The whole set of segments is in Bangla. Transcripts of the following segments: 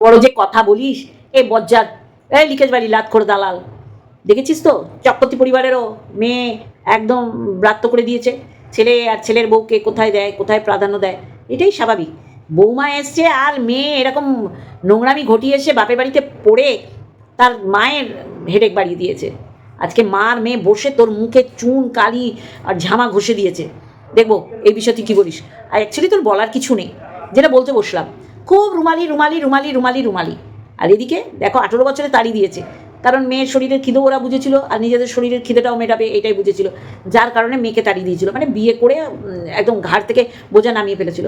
বড় যে কথা বলিস, এ বজ্জাত, এই লিকেজ বাড়ি লাত করে দালাল। দেখেছিস তো? চক্রবর্তী পরিবারেরও মেয়ে একদম ব্রাত্য করে দিয়েছে। ছেলে আর ছেলের বউকে কোথায় দেয়, কোথায় প্রাধান্য দেয়? এটাই স্বাভাবিক। বৌমা এসছে আর মেয়ে এরকম নোংরামি ঘটিয়ে এসে বাপের বাড়িতে পড়ে তার মায়ের হেডেক বাড়িয়ে দিয়েছে। আজকে মার মেয়ে বসে তোর মুখে চুন, কালি আর ঝামা ঘষে দিয়েছে। দেখব এই বিষয়ে তুই কী বলিস? আর অ্যাকচুয়ালি তোর বলার কিছু নেই। যেটা বলতে বসলাম খুব রুমালি রুমালি রুমালি রুমালি রুমালি। আর এদিকে দেখো, আঠেরো বছরে তাড়ি দিয়েছে। কারণ মেয়ের শরীরের খিদে ওরা বুঝেছিল, আর নিজেদের শরীরের খিদেটাও মেটাবে, এটাই বুঝেছিল। যার কারণে মেয়েকে তাড়িয়ে দিয়েছিল। মানে বিয়ে করে একদম ঘাট থেকে বোঝা নামিয়ে ফেলেছিল।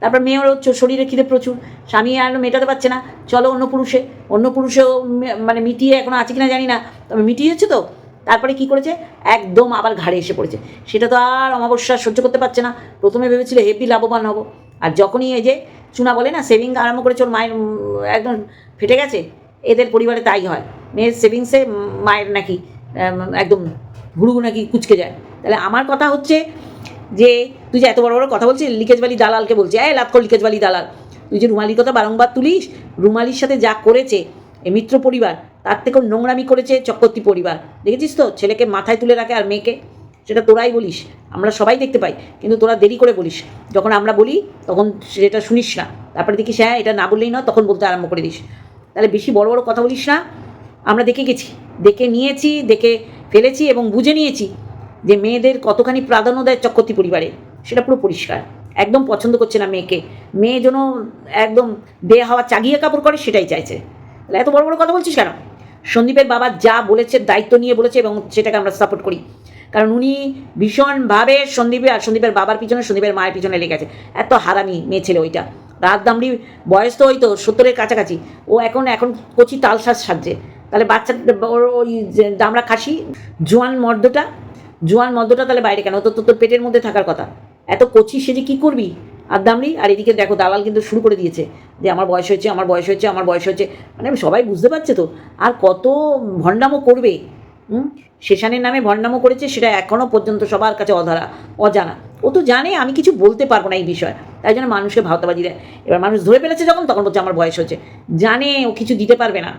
তারপর মেয়েরও শরীরে খিদে প্রচুর। স্বামী আর মেটাতে পারছে না। চলো অন্য পুরুষে। অন্য পুরুষেও মানে মিটিয়ে এখনও আছে কিনা জানি না। তবে মিটিয়েছে তো। তারপরে কি করেছে? একদম আবার ঘাড়ে এসে পড়েছে। সেটা তো আর অমাবস্যা সহ্য করতে পারছে না। প্রথমে ভেবেছিল হেভি লাভবান হব? আর যখনই এই যে চুনা বলে না সেভিং আরম্ভ করেছে ওর মায়ের একদম ফেটে গেছে, এদের পরিবারে তাই হয়। মেয়ের সেভিংসে মায়ের নাকি একদম ঘুরু নাকি কুচকে যায়। তাহলে আমার কথা হচ্ছে যে, তুই যে এত বড় বড় কথা বলছিস, লিকেজ বালি দালালকে বলছি, এই লাভ কর লিকেজ বালি দালাল। তুই যে রুমালির কথা বারংবার তুলিস, রুমালির সাথে যা করেছে, এ মিত্র পরিবার, তার থেকেও নোংরামি করেছে চক্রবর্তী পরিবার। দেখেছিস তো? ছেলেকে মাথায় তুলে রাখে আর মেয়েকে। সেটা তোরাই বলিস, আমরা সবাই দেখতে পাই, কিন্তু তোরা দেরি করে বলিস। যখন আমরা বলি, তখন সেটা শুনিস না। তারপরে দেখিস হ্যাঁ এটা না বললেই না তখন বলতে আরম্ভ করে দিস। তাহলে বেশি বড় বড় কথা বলিস না। আমরা দেখে গেছি, দেখে নিয়েছি, দেখে ফেলেছি এবং বুঝে নিয়েছি যে মেয়েদের কতখানি প্রাধান্য দেয় চক্রবর্তী পরিবারে। সেটা পুরো পরিষ্কার। একদম পছন্দ করছে না মেয়েকে। মেয়ে যেন একদম দেহ হাওয়া চাগিয়ে কাপড় করে, সেটাই চাইছে। তাহলে এত বড় বড় কথা বলছিস কেন? সন্দীপের বাবা যা বলেছে, দায়িত্ব নিয়ে বলেছে এবং সেটাকে আমরা সাপোর্ট করি। কারণ উনি ভীষণভাবে সন্দীপের আর সন্দীপের বাবার পিছনে, সন্দীপের মায়ের পিছনে লেগেছে এত হারামি মেয়ে ছেলে ওইটা। রাত দামড়ি বয়স তো ওই তো সত্তরের কাছাকাছি। ও এখন এখন কচি তালশ্বাস সাজছে। তাহলে বাচ্চা, ওর ওই দামড়া খাসি, জোয়ান মর্দটা জোয়ান মর্দটা তাহলে বাইরে কেন? তো তোর পেটের মধ্যে থাকার কথা। এত কচি সেজে কী করবি? আর দামড়ি, আর এদিকে দেখো দালাল কিন্তু শুরু করে দিয়েছে যে আমার বয়স হয়েছে, আমার বয়স হয়েছে, আমার বয়স হয়েছে। মানে সবাই বুঝতে পারছে তো। আর কত ভণ্ডামো করবে, হুম? শেষানের নামে ভণ্ডামো করেছে, সেটা এখনও পর্যন্ত সবার কাছে অধারা, অজানা। ও তো জানে, আমি কিছু বলতে পারব না এই বিষয়ে। তাই জন্য মানুষকে ভাওতাবাজি দেয়। এবার মানুষ ধরে ফেলেছে যখন, তখন বলছে আমার বয়স হয়েছে। জানে, ও কিছু দিতে পারবে না।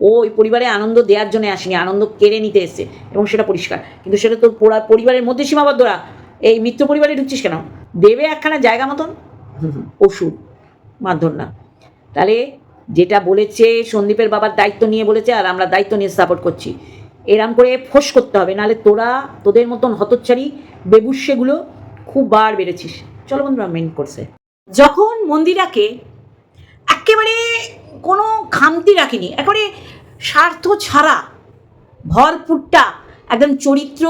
ও ওই পরিবারে আনন্দ দেওয়ার জন্য আসেনি, আনন্দ কেড়ে নিতে এসছে, এবং সেটা পরিষ্কার। কিন্তু সেটা তোর পরিবারের মধ্যে সীমাবদ্ধরা। এই মিত্র পরিবারে ঢুকছিস কেন? দেবে একখানা জায়গা মতন? ওষুধ, মারধর না। তাহলে যেটা বলেছে সন্দীপের বাবার দায়িত্ব নিয়ে বলেছে, আর আমরা দায়িত্ব নিয়ে সাপোর্ট করছি। এরম করে ফোঁস করতে হবে, নাহলে তোরা তোদের মতন হতচ্ছারি বেবুসেগুলো খুব বার বেড়েছিস। চলো বন্ধুরা মেন করছে যখন মন্দিরাকে একেবারে কোনো খামতি রাখিনি, একেবারে স্বার্থ ছাড়া ভরপুরটা একদম চরিত্র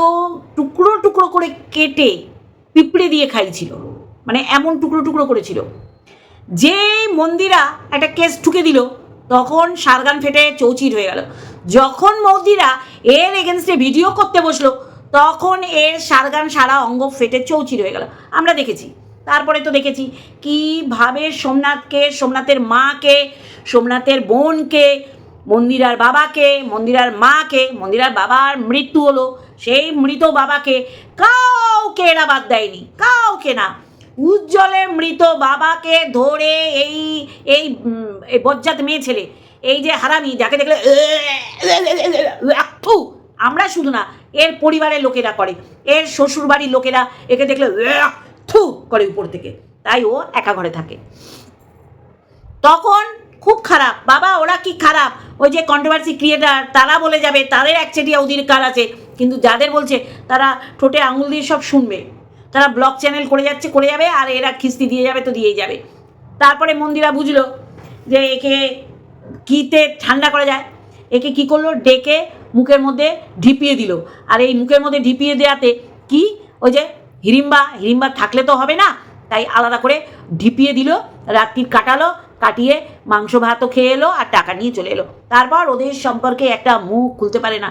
টুকরো টুকরো করে কেটে পিঁপড়ে দিয়ে খাইছিল মানে এমন টুকরো টুকরো করেছিল। যে মন্দিরা একটা কেস ঠুকে দিল, তখন সারগান ফেটে চৌচির হয়ে গেল। যখন মন্দিরা এর এগেনস্টে ভিডিও করতে বসল, তখন এর সারগান সারা অঙ্গ ফেটে চৌচির হয়ে গেল। আমরা দেখেছি। তারপরে তো দেখেছি কীভাবে সোমনাথকে, সোমনাথের মাকে, সোমনাথের বোনকে, মন্দিরার বাবাকে, মন্দিরার মাকে, মন্দিরার বাবার মৃত্যু হলো। সেই মৃত বাবাকে কাউকে এরা বাদ দেয়নি। কাউকে না। উজ্জ্বলের মৃত বাবাকে ধরে এই এই বজ্জাত মেয়ে ছেলে এই যে হারামি, যাকে দেখলে আমরা শুধু না, এর পরিবারের লোকেরা করে, এর শ্বশুর বাড়ির লোকেরা একে দেখলে থু, করে উপর থেকে। তাই ও একা ঘরে থাকে। তখন খুব খারাপ, বাবা ওরা কি খারাপ? ওই যে কন্ট্রোভার্সি ক্রিয়েটার তারা বলে যাবে, তাদের একচেটিয়া অধিকার আছে? কিন্তু যাদের বলছে, তারা ঠোঁটে আঙুল দিয়ে সব শুনবে। তারা ব্লগ চ্যানেল করে যাচ্ছে, করে যাবে, আর এরা খিস্তি দিয়ে যাবে, তো দিয়েই যাবে। তারপরে মন্দিরা বুঝলো যে একে কীতে ঠান্ডা করা যায়। একে কি করল? ডেকে মুখের মধ্যে ঢিপিয়ে দিল। আর এই মুখের মধ্যে ঢিপিয়ে দেওয়াতে কি? ওই যে হিড়িম্বা হিড়িম্বা থাকলে তো হবে না। তাই আলাদা করে ঢিপিয়ে দিল, রাত্রির কাটালো, কাটিয়ে মাংস ভাতও খেয়ে এলো আর টাকা নিয়ে চলে এলো। তারপর ওদের সম্পর্কে একটা মুখ খুলতে পারে না।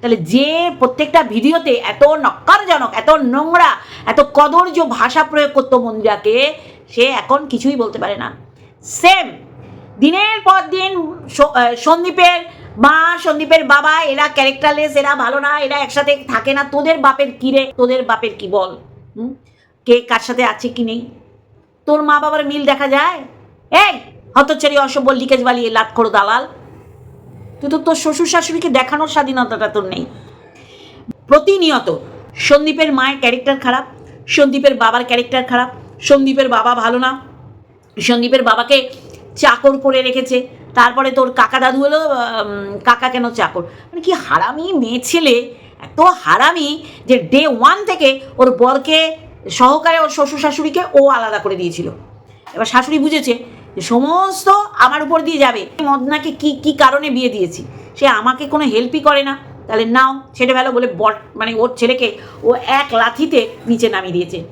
তাহলে যে প্রত্যেকটা ভিডিওতে এত নক্কারজনক, এত নোংরা, এত কদর্য ভাষা প্রয়োগ করতো মন্দিরাকে, সে এখন কিছুই বলতে পারে না। সেম দিনের পর দিন সন্দীপের মা, সন্দীপের বাবা, এরা ক্যারেক্টারলেস এরা ভালো না, এরা একসাথে থাকে না। তোদের বাপের কি রে? তোদের বাপের কি বল? কে কার সাথে আছে কি নেই? তোর মা বাবার মিল দেখা যায়? এই হতচারি অসভ্য লিকেজ বালিয়ে করো দালাল। তুই তো তোর শ্বশুর শাশুড়িকে দেখানোর স্বাধীনতাটা তোর নেই। প্রতিনিয়ত সন্দীপের মায়ের ক্যারেক্টার খারাপ, সন্দীপের বাবার ক্যারেক্টার খারাপ, সন্দীপের বাবা ভালো না, সন্দীপের বাবাকে চাকর করে রেখেছে। তারপরে তোর কাকা দাদু হলো কাকা কেন চাকর? মানে কি হারামি মেয়ে ছেলে, এত হারামি যে ডে ওয়ান থেকে ওর বরকে সহকারে ওর শ্বশুর শাশুড়িকে ও আলাদা করে দিয়েছিল। এবার শাশুড়ি বুঝেছে যে সমস্ত আমার উপর দিয়ে যাবে। মদনাকে কি কি কারণে বিয়ে দিয়েছি? সে আমাকে কোনো হেল্পই করে না। তাহলে নাও, ছেড়ে ফেলো বলে বট মানে ওর ছেলেকে ও এক লাথিতে নিচে নামিয়ে দিয়েছে।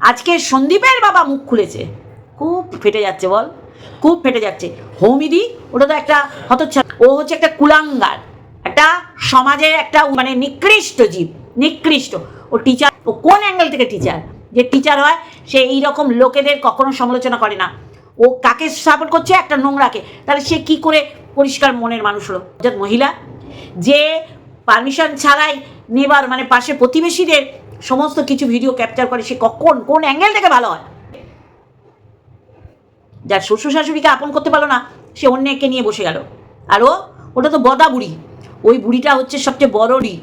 আজকে সন্দীপের বাবা মুখ খুলেছে। খুব ফেটে যাচ্ছে বল। খুব ফেটে যাচ্ছে। হৌমিদি, ওটা তো একটা হতচ্ছা ও হচ্ছে একটা কুলাঙ্গার, একটা সমাজের একটা মানে নিকৃষ্ট জীব, নিকৃষ্ট। ও টিচার ও কোন অ্যাঙ্গেল থেকে টিচার যে টিচার হয়, সে এই রকম লোকেদের কখনো সমালোচনা করে না। ও কাকে সাপোর্ট করছে? একটা নোংরাকে। তাহলে সে কি করে পরিষ্কার মনের মানুষ হলো? অর্থাৎ মহিলা, যে পারমিশন ছাড়াই নেবার মানে পাশে প্রতিবেশীদের সমস্ত কিছু ভিডিও ক্যাপচার করে, সে কখন, কোন অ্যাঙ্গেল থেকে ভালো হয়? যার শ্বশুর শাশুড়িকে আপন করতে পারল না, সে অন্যকে নিয়ে বসে গেল। আর ও, ওটা তো বদা বুড়ি। ওই বুড়িটা হচ্ছে সবচেয়ে বড় বড়রই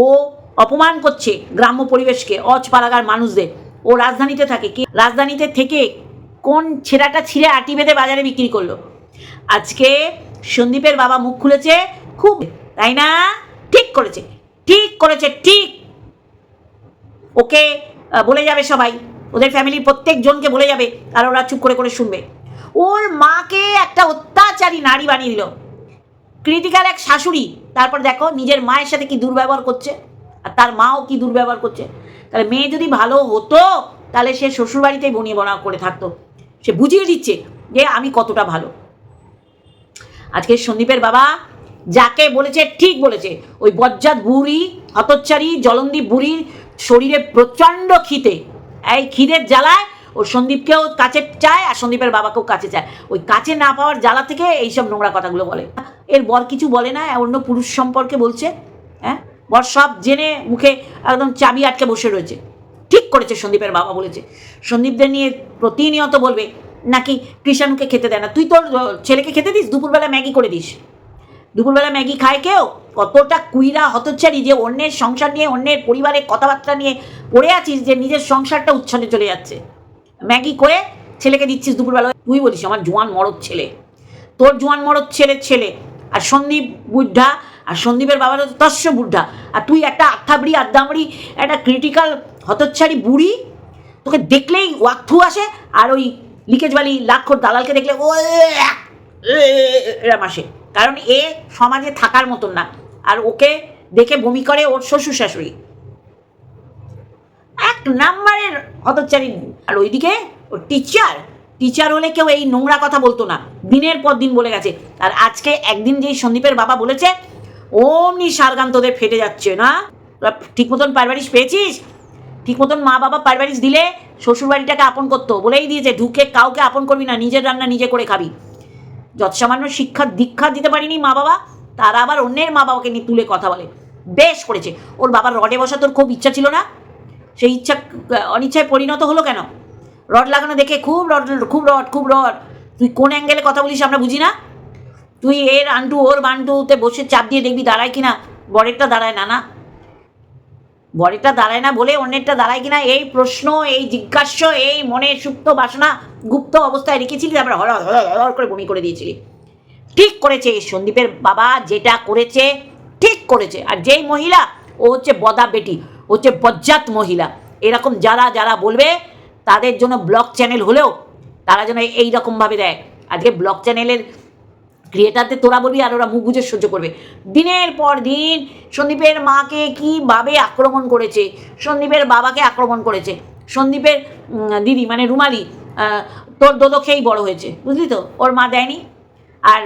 ও অপমান করছে গ্রাম্য পরিবেশকে অজ পাড়াগার মানুষদের। ও রাজধানীতে থাকে। কি রাজধানীতে থেকে কোন ছেঁড়াটা ছিঁড়ে আটি বেঁধে বাজারে বিক্রি করল। আজকে সন্দীপের বাবা মুখ খুলেছে, খুব, তাই না? ঠিক করেছে। ঠিক করেছে, ঠিক। ওকে বলে যাবে সবাই। ওদের ফ্যামিলির প্রত্যেকজনকে বলে যাবে আর ওরা চুপ করে করে শুনবে। ওর মাকে একটা অত্যাচারী নারী বানিয়ে দিল। ক্রিটিক্যাল এক শাশুড়ি, তারপর দেখো নিজের মায়ের সাথে কি দুর্ব্যবহার করছে, আর তার মাও কি দুর্ব্যবহার করছে। তাহলে মেয়ে যদি ভালো হতো, তাহলে সে শ্বশুরবাড়িতেই বনিয়ে বনা করে থাকতো। সে বুঝিয়ে দিচ্ছে যে আমি কতটা ভালো। আজকে সন্দীপের বাবা যাকে বলেছে, ঠিক বলেছে, ওই বজ্জাত বুড়ি হতচ্চারী জলন্দীপ বুড়ির শরীরে প্রচণ্ড খিদে। এই খিদের জ্বালায় ও সন্দীপকেও কাছে চায় আর সন্দীপের বাবাকেও কাছে চায়। ওই কাছে না পাওয়ার জ্বালা থেকে এইসব নোংরা কথাগুলো বলে। এর বর কিছু বলে না অন্য পুরুষ সম্পর্কে বলছে হ্যাঁ? বর সব জেনে মুখে একদম চাবি আটকে বসে রয়েছে। ঠিক করেছে সন্দীপের বাবা বলেছে। সন্দীপদের নিয়ে প্রতিনিয়ত বলবে, নাকি কৃষাণুকে খেতে দেয় না? তুই তোর ছেলেকে খেতে দিস? দুপুরবেলা ম্যাগি করে দিস। দুপুরবেলা ম্যাগি খায় কেউ? কতটা কুইরা হতচ্ছারি যে অন্যের সংসার নিয়ে, অন্যের পরিবারের কথাবার্তা নিয়ে পড়ে আছিস যে নিজের সংসারটা উচ্ছনে চলে যাচ্ছে? ম্যাগি করে ছেলেকে দিচ্ছিস দুপুরবেলা। তুই বলিস, আমার জোয়ান মরদ ছেলে। তোর জোয়ান মরদ ছেলের ছেলে। আর সন্দীপ বুদ্ধা আর সন্দীপের বাবার তো তস্য বুদ্ধা আর তুই একটা আত্মাবড়ি আদ্দামড়ি, একটা ক্রিটিক্যাল হতচ্ছারি বুড়ি। তোকে দেখলেই ওয়াকথু আসে। আর ওই লিকেজ বালি, লাক্ষর দালালকে দেখলে ও এরম আসে কারণ এ সমাজে থাকার মতন না। আর ওকে দেখে বমি করে ওর শ্বশুর শাশুড়ি। এক নাম্বারের হতচারী আর ওইদিকে ওর টিচার টিচার হলে কেউ এই নোংরা কথা বলতো না। দিনের পর দিন বলে গেছে। আর আজকে একদিন যেই সন্দীপের বাবা বলেছে, অমনি সারগান তোদের ফেটে যাচ্ছে না? ঠিক মতন পারবারিশ পেয়েছিস? ঠিক মতন মা বাবা পারবারিশ দিলে শ্বশুরবাড়িটাকে আপন করতো। বলেই দিয়েছে ঢুকে কাউকে আপন করবি না। নিজের রান্না নিজে করে খাবি। যত সামান্য শিক্ষা দীক্ষা দিতে পারিনি মা বাবা, তারা আবার অন্যের মা বাবাকে নিয়ে তুলে কথা বলে। বেশ করেছে। ওর বাবার রডে বসা তোর খুব ইচ্ছা ছিল না? সেই ইচ্ছা, অনিচ্ছায় পরিণত হলো কেন? রড লাগানো দেখে খুব রড খুব রড খুব রড। তুই কোন অ্যাঙ্গেলে কথা বলিস আমরা বুঝি না? তুই এর আন্টু ওর বান্টুতে বসে চাপ দিয়ে দেখবি দাঁড়ায় কিনা? বরেরটা দাঁড়ায় না না। বরেরটা দাঁড়ায় না বলে অন্যেরটা দাঁড়ায় কিনা, এই প্রশ্ন, এই জিজ্ঞাস্য, এই মনে সুপ্ত বাসনা গুপ্ত অবস্থায় রেখেছিলি, তারপরে হর হর করে বমি করে দিয়েছিলি। ঠিক করেছে এই সন্দীপের বাবা, যেটা করেছে, ঠিক করেছে। আর যেই মহিলা, ও হচ্ছে বদা বেটি, ও হচ্ছে বজ্জাত মহিলা। এরকম যারা যারা বলবে, তাদের জন্য ব্লক চ্যানেল হলেও তারা যেন এই রকমভাবে দেয়। আজকে ব্লক চ্যানেলের ক্রিয়েটারদের তোরা বলবি আর ওরা মুখ বুঝে সহ্য করবে। দিনের পর দিন সন্দীপের মাকে কীভাবে আক্রমণ করেছে, সন্দীপের বাবাকে আক্রমণ করেছে, সন্দীপের দিদি মানে রুমালি তোর দোদো খেয়েই বড় হয়েছে, বুঝলি তো? ওর মা দেয়নি। আর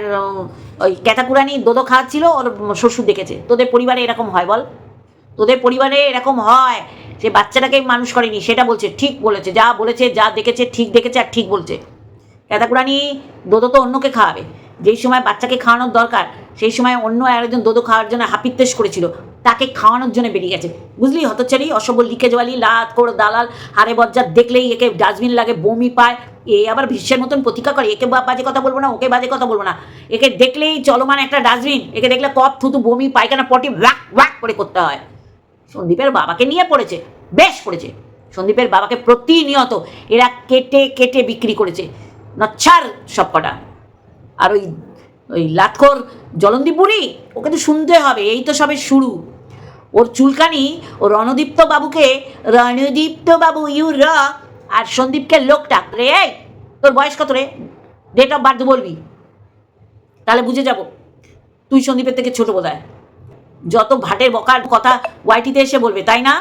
ওই ক্যাতাকুরানি দোদো খাওয়াচ্ছিল, ওর শ্বশুর দেখেছে তোদের পরিবারে এরকম হয় বল। তোদের পরিবারে এরকম হয় সে বাচ্চাটাকে মানুষ করেনি, সেটা বলছে, ঠিক বলেছে। যা বলেছে, যা দেখেছে, ঠিক দেখেছে আর ঠিক বলছে। ক্যাতাকুরানি দোদো তো অন্যকে খাওয়াবে। যেই সময় বাচ্চাকে খাওয়ানোর দরকার, সেই সময় অন্য আরেকজন দোদো খাওয়ার জন্য হাপিত্তেশ করেছিল, তাকে খাওয়ানোর জন্য বেরিয়ে গেছে। বুঝলি হতচারি অসবল লিকেজওয়ালি লাত করে দালাল হারে বজ্জাত দেখলেই একে ডাস্টবিন লাগে, বমি পায়, এ আবার ভীষ্মের মতন প্রতীক্ষা করে, একে বাজে কথা বলব না, ওকে বাজে কথা বলব না। একে দেখলেই চলমান একটা ডাস্টবিন, একে দেখলে কপ থুতু, বমি, পায়খানা, পটি ওয়াক ওয়াক করে করতে হয়। সন্দীপের বাবাকে নিয়ে পড়েছে, বেশ পড়েছে। সন্দীপের বাবাকে প্রতিনিয়ত এরা কেটে কেটে বিক্রি করেছে। নচ্ছার সব কটা আর ওই ওই লাতখোর জলন্দীপ বুড়ি, ওকে তো শুনতে হবে, এই তো সবে শুরু। ওর চুলকানি, ও রণদীপ্ত বাবুকে, রণদীপ্ত বাবু ইউ র আর সন্দীপকে লোকটা। রে, এই, তোর বয়স কত রে? ডেট অফ বার্থ বলবি? তাহলে বুঝে যাব। তুই সন্দীপের থেকে ছোট বোধ যত ভাটের বকার কথা ওয়াইটিতে এসে বলবে, তাই না?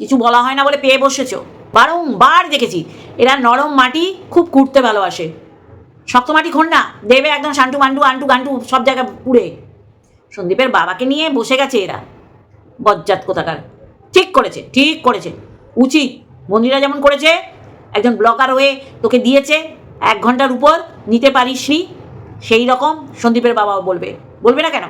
কিছু বলা হয় না বলে পেয়ে বসেছো। বারংবার দেখেছি, এরা নরম মাটি খুব কুড়তে ভালোবাসে। শক্ত মাটি খোন না দেবে একদম শান্টু মান্টু, আন্টু গান্টু, সব জায়গায় পুড়ে। সন্দীপের বাবাকে নিয়ে বসে গেছে এরা। বজ্জাত কোথাকার। ঠিক করেছে ঠিক করেছে। উচিত মন্দিরা যেমন করেছে, একজন ব্লকার হয়ে তোকে দিয়েছে, এক ঘণ্টার উপর নিতে পারিসনি সেই রকম সন্দীপের বাবাও বলবে। বলবে না কেন?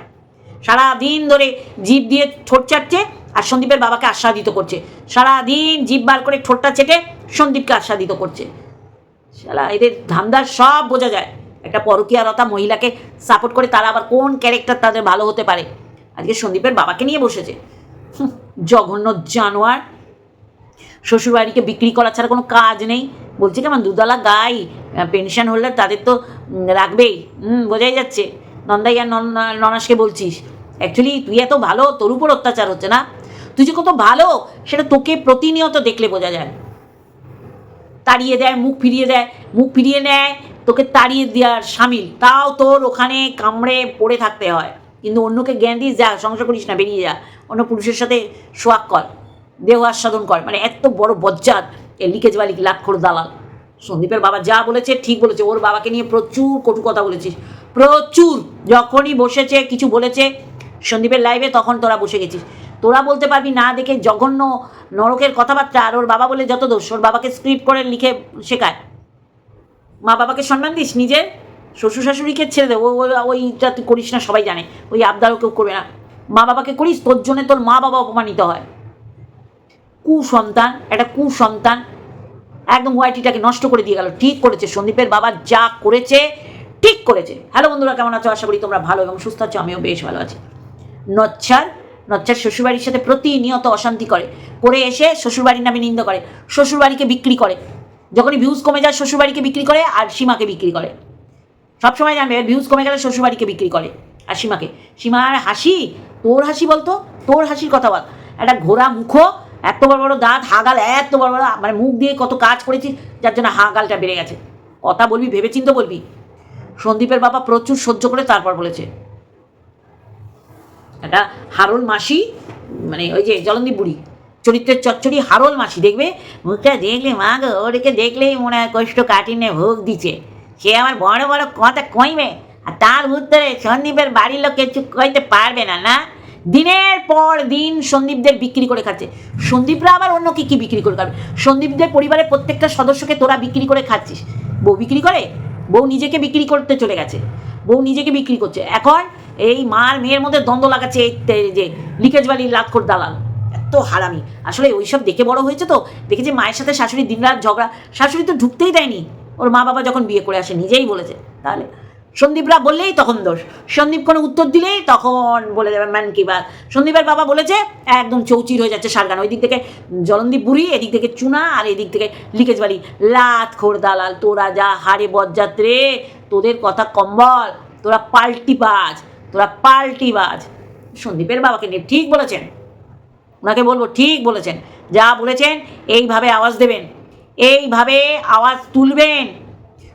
সারা দিন ধরে জিভ দিয়ে ঠোঁট চাটছে আর সন্দীপের বাবাকে আস্বাদিত করছে। সারা দিন জিভ বার করে ঠোঁটটা চেটে সন্দীপকে আস্বাদিত করছে। শালা, এদের ধান্দার সব বোঝা যায়। একটা পরকীয়ারতা মহিলাকে সাপোর্ট করে তারা আবার কোন ক্যারেক্টার তাদের ভালো হতে পারে? আজকে সন্দীপের বাবাকে নিয়ে বসেছে। জঘন্য জানোয়ার। শ্বশুরবাড়িকে বিক্রি করা ছাড়া কোনো কাজ নেই। বলছে কেমন দুদলা গাই পেনশন হোল্ডার তাদের তো রাখবেই। হুম, বোঝাই যাচ্ছে। নন্দাই আর নন- ননাসকে বলছিস অ্যাকচুয়ালি তুই এত ভালো, তোর উপর অত্যাচার হচ্ছে না। তুই যে কত ভালো, সেটা তোকে প্রতিনিয়ত দেখলে বোঝা যায়। তাড়িয়ে দেয়, মুখ ফিরিয়ে দেয়, মুখ ফিরিয়ে নেয়, তোকে তাড়িয়ে দেওয়ার সামিল। তাও তোর ওখানে কামড়ে পড়ে থাকতে হয়। কিন্তু অন্যকে জ্ঞান দিস, যা, সংসার করিস না, বেরিয়ে যা। অন্য পুরুষের সাথে সোয়াগ কর, দেহ আস্বাদন কর। মানে এত বড় বজ্জাত এ লিকেজ বালিক লাক্ষর দালাল। সন্দীপের বাবা যা বলেছে, ঠিক বলেছে। ওর বাবাকে নিয়ে প্রচুর কটু কথা বলেছিস। প্রচুর। যখনই বসেছে, কিছু বলেছে, সন্দীপের লাইভে তখন তোরা বসে গেছিস। তোরা বলতে পারবি না দেখে জঘন্য নরকের কথাবার্তা আর ওর বাবা বলে যত দোষ, ওর বাবাকে স্ক্রিপ্ট করে লিখে শেখায়। মা বাবাকে সম্মান দিস, নিজের শ্বশুর শাশুড়িকে ছেড়ে দে, ও, ও- ওইটা তুই করিস না, সবাই জানে, ওই আবদারও কেউ করবে না। মা বাবাকে করিস, তোর জন্যে তোর মা বাবা অপমানিত হয়। কুসন্তান, একটা কুসন্তান একদম ওয়াইটিটাকে নষ্ট করে দিয়ে গেল, ঠিক করেছে, সন্দীপের বাবা যা করেছে, ঠিক করেছে। হ্যালো বন্ধুরা, কেমন আছো? আশা করি তোমরা ভালো এবং সুস্থ আছো, আমিও বেশ ভালো আছি। নচ্ছার নচ্ছার শ্বশুরবাড়ির সাথে প্রতিনিয়ত অশান্তি করে। করে এসে শ্বশুরবাড়ির নামে নিন্দা করে, শ্বশুরবাড়িকে বিক্রি করে। যখনই ভিউজ কমে যায় শ্বশুরবাড়িকে বিক্রি করে আর সীমাকে বিক্রি করে। সবসময় জানবে ভিউজ কমে গেলে শ্বশুরবাড়িকে বিক্রি করে আর সীমাকে। সীমার হাসি, তোর হাসি বলতো? তোর হাসির কথা বল। একটা ঘোড়া মুখো, এত বড় বড় দাঁত, হাগাল এত বড় বড় মানে মুখ দিয়ে কত কাজ করেছিস যার জন্য হাগালটা বেড়ে গেছে। কথা বলবি, ভেবেচিন্তে বলবি। সন্দীপের বাবা প্রচুর সহ্য করে তারপর বলেছে। একটা হারল মাসি মানে ওই যে জলন্দীপ বুড়ি, চরিত্রের চচ্চড়ি হারল মাসি, দেখবে? মুখটা দেখলে মা গো ওটাকে দেখলেই মনে হয় কষ্ট কাটিনে ভোগ দিছে সে আমার বড় বড় কথা কইবে, আর তার উত্তরে সন্দীপের বাড়ির লোক কিছু কইতে পারবে না না? দিনের পর দিন সন্দীপদের বিক্রি করে খাচ্ছে। সন্দীপরা আবার অন্য কি কি বিক্রি করে খাবে? সন্দীপদের পরিবারের প্রত্যেকটা সদস্যকে তোরা বিক্রি করে খাচ্ছিস। বউ বিক্রি করে, বউ নিজেকে বিক্রি করতে চলে গেছে। বউ নিজেকে বিক্রি করছে। এখন এই মার মেয়ের মধ্যে দ্বন্দ্ব লাগাচ্ছে এই যে লিকেজ বাড়ির লাক্ষর দালাল। এত হারামি। আসলে ওইসব দেখে বড় হয়েছে তো? দেখেছে মায়ের সাথে শাশুড়ি দিনরাত ঝগড়া। শাশুড়ি তো ঢুকতেই দেয়নি। ওর মা বাবা যখন বিয়ে করে আসে, নিজেই বলেছে। তাহলে সন্দীপরা বললেই তখন দোষ। সন্দীপ কোনো উত্তর দিলেই তখন বলে যাবে ম্যান কি বা সন্দীপের বাবা বলেছে, একদম চৌচির হয়ে যাচ্ছে সারগান। ওই দিক থেকে জলন্দীপ বুড়ি, এদিক থেকে চুনা, আর এদিক থেকে লিকেজ বাড়ি। লাত খোর দালাল, তোরা যা হারে বজ্জাত রে, তোদের কথা কম্বল, তোরা পাল্টি বাজ। তোরা পাল্টি বাজ। সন্দীপের বাবাকে নিয়ে ঠিক বলেছেন। ওনাকে বলব ঠিক বলেছেন। যা বলেছেন, এইভাবে আওয়াজ দেবেন। এইভাবে আওয়াজ তুলবেন।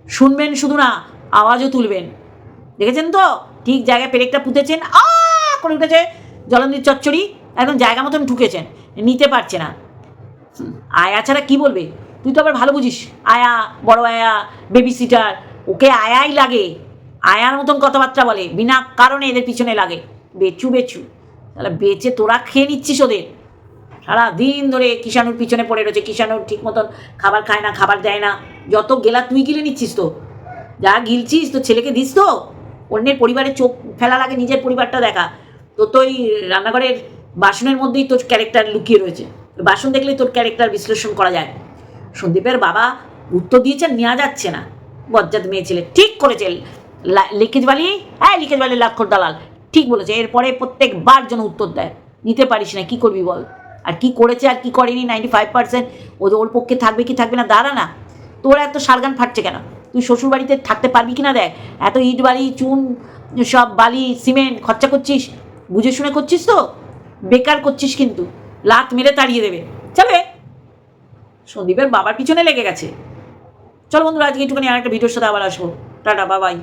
শুনবেন শুধু না, আওয়াজও তুলবেন। দেখেছেন তো? ঠিক জায়গায় পেরেকটা পুঁতেছেন, আ করে উঠেছে জলন্দির চচ্চড়ি, একদম জায়গা মতন ঢুকেছেন। নিতে পারছে না। আয়া ছাড়া কি বলবে? তুই তো আবার ভালো বুঝিস। আয়া, বড় আয়া বেবি সিটার ওকে আয়াই লাগে। আয়ার মতন কথাবার্তা বলে, বিনা কারণে এদের পিছনে লাগে। বেচু বেচু। তাহলে বেচে তোরা খেয়ে নিচ্ছিস ওদের। সারা দিন ধরে কিষাণুর পিছনে পড়ে রয়েছে। কিষাণুর ঠিক মতন খাবার খায় না, খাবার দেয় না। যত গেলা তুই গিলে নিচ্ছিস তো। যা গিলছিস তো ছেলেকে দিস তো। অন্যের পরিবারে চোখ ফেলা লাগে নিজের পরিবারটা দেখা। তো তো ওই রান্নাঘরের বাসনের মধ্যেই তোর ক্যারেক্টার লুকিয়ে রয়েছে। বাসন দেখলেই তোর ক্যারেক্টার বিশ্লেষণ করা যায়। সন্দীপের বাবা উত্তর দিয়েছে আর নেওয়া যাচ্ছে না। বজ্জাত মেয়ে ছেলে ঠিক করেছে। লিকেজ বালি হ্যাঁ লিকেজ বালি লাক্ষর দালাল। ঠিক বলেছে, এরপরে প্রত্যেকবার যেন উত্তর দেয়। নিতে পারিস না, কি করবি বল? আর কি করেছে আর কি করেনি নাইনটি ফাইভ পার্সেন্ট ওর পক্ষে থাকবে কি থাকবে না, দাঁড়া না। তোর এত সারগান ফাটছে কেন? তুই শ্বশুর বাড়িতে থাকতে পারবি কি না দেখ? এত ইট বালি, চুন, সব বালি, সিমেন্ট খরচা করছিস? বুঝে শুনে করছিস তো? বেকার করছিস কিন্তু। লাত মেরে তাড়িয়ে দেবে। চলে। সন্দীপের বাবার পিছনে লেগে গেছে। চলো বন্ধুরা, আজকে একটুখানি আর একটা ভিডিওর সাথে আবার আসব। টাটা, বাবাই।